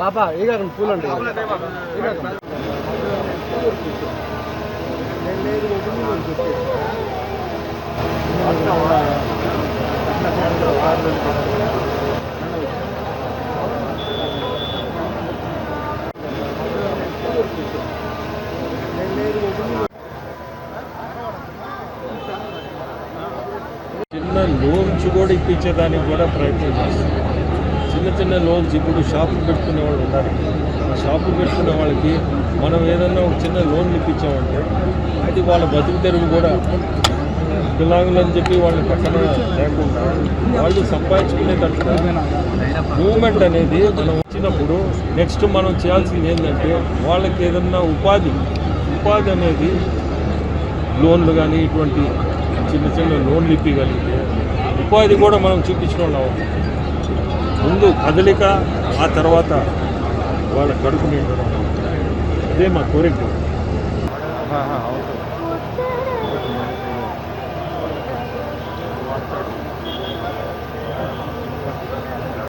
పాప ఈగకండి పూలండి. చిన్న లోన్స్ కూడా ఇప్పించేదానికి కూడా ప్రయత్నం చేస్తున్నాం. చిన్న చిన్న లోన్స్ ఇప్పుడు షాపులు పెట్టుకునే వాళ్ళు ఉన్నారు. ఆ షాపులు పెట్టుకునే వాళ్ళకి మనం ఏదన్నా ఒక చిన్న లోన్ ఇప్పించామంటే అది వాళ్ళ బతుకు తెరువు కూడా. పిల్లాంగులు అని చెప్పి వాళ్ళని పక్కన లేకుండా వాళ్ళు సంపాదించుకునేటట్టుగా మూమెంట్ అనేది మనం వచ్చినప్పుడు నెక్స్ట్ మనం చేయాల్సింది ఏంటంటే వాళ్ళకి ఏదన్నా ఉపాధి ఉపాధి అనేది లోన్లు కానీ ఇటువంటి చిన్న చిన్న లోన్లు ఇప్పగలిగితే ఉపాధి కూడా మనం చూపించుకోవాలి. ముందు కదలిక ఆ తర్వాత వాళ్ళ కడుపు నిండడం అదే మా కోరిక అవును